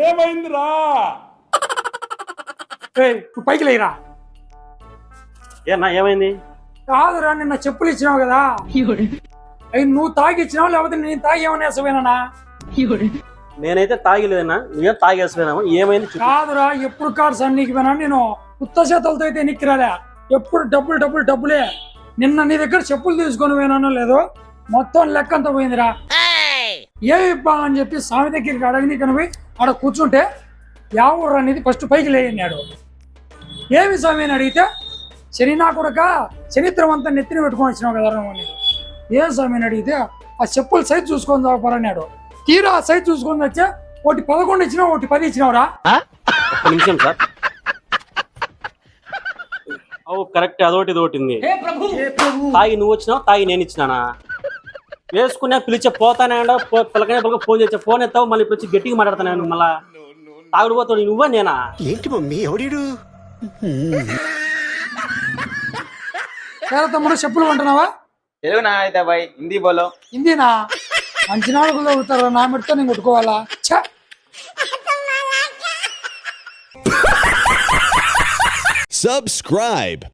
ఏమైందిరా? నువ్వు పైకి లేరా ఏనా ఏమైంది? కాదురా నిన్న చెప్పులు ఇచ్చినావు కదా. అవి నువ్వు తాగి ఇచ్చినావు లేకపోతే నేను తాగి ఏమైనా వేసపోయినా నేనైతే తాగిలేదన్నా నువ్వేం తాగేసిపోయినావు ఏమైంది కాదురా ఎప్పుడు కార్స్ అన్నికి పోయినా? నేను ఉత్త చేతులతో అయితే ఎన్నికి రాలే. ఎప్పుడు డబ్బులు డబ్బులు డబ్బులే. నిన్న నీ దగ్గర చెప్పులు తీసుకొని పోయినానో లేదో మొత్తం లెక్క పోయిందిరా. ఏ ఇబ్బా అని చెప్పి స్వామి దగ్గరికి అడగని కనిపోయి ఆడ కూర్చుంటే యా ఊరు అనేది ఫస్ట్ పైకి లేయన్నాడు. ఏమి స్వామి అని అడిగితే శని నా కొడక చరిత్రం అంతా నెత్తిన పెట్టుకొని వచ్చినావు కదా అని. ఏ స్వామి అని అడిగితే ఆ చెప్పుల సైజ్ చూసుకొని చాపరన్నాడు తీరా ఆ సైజ్ చూసుకొని వచ్చా ఒకటి పదకొండు ఇచ్చినావు ఒకటి పది ఇచ్చినావురా? నిమిషం సార్. అవు కరెక్ట్ ఏ ప్రభు? తాగి నువ్వు వచ్చినావు తాగి నేను ఇచ్చినానా? వేసుకునే పిలిచే పోతానే పిల్లకనే పిల్లక ఫోన్ చేసే ఫోన్ ఎత్తావు మళ్ళీ ఇప్పుడు వచ్చి గట్టిగా మాట్లాడుతున్నాను మళ్ళా. తాగుడు పోతాడు నువ్వా నేనా? ఏంటి మమ్మీ ఎవడీడు? పేద తమ్ముడు చెప్పులు కొంటున్నావా? తెలుగు నా అయితే బాయ్? హిందీ బోలో. హిందీనా? మంచి నాలుగులో అవుతారు నా మెడతో నేను కొట్టుకోవాలా? ఛ! Subscribe.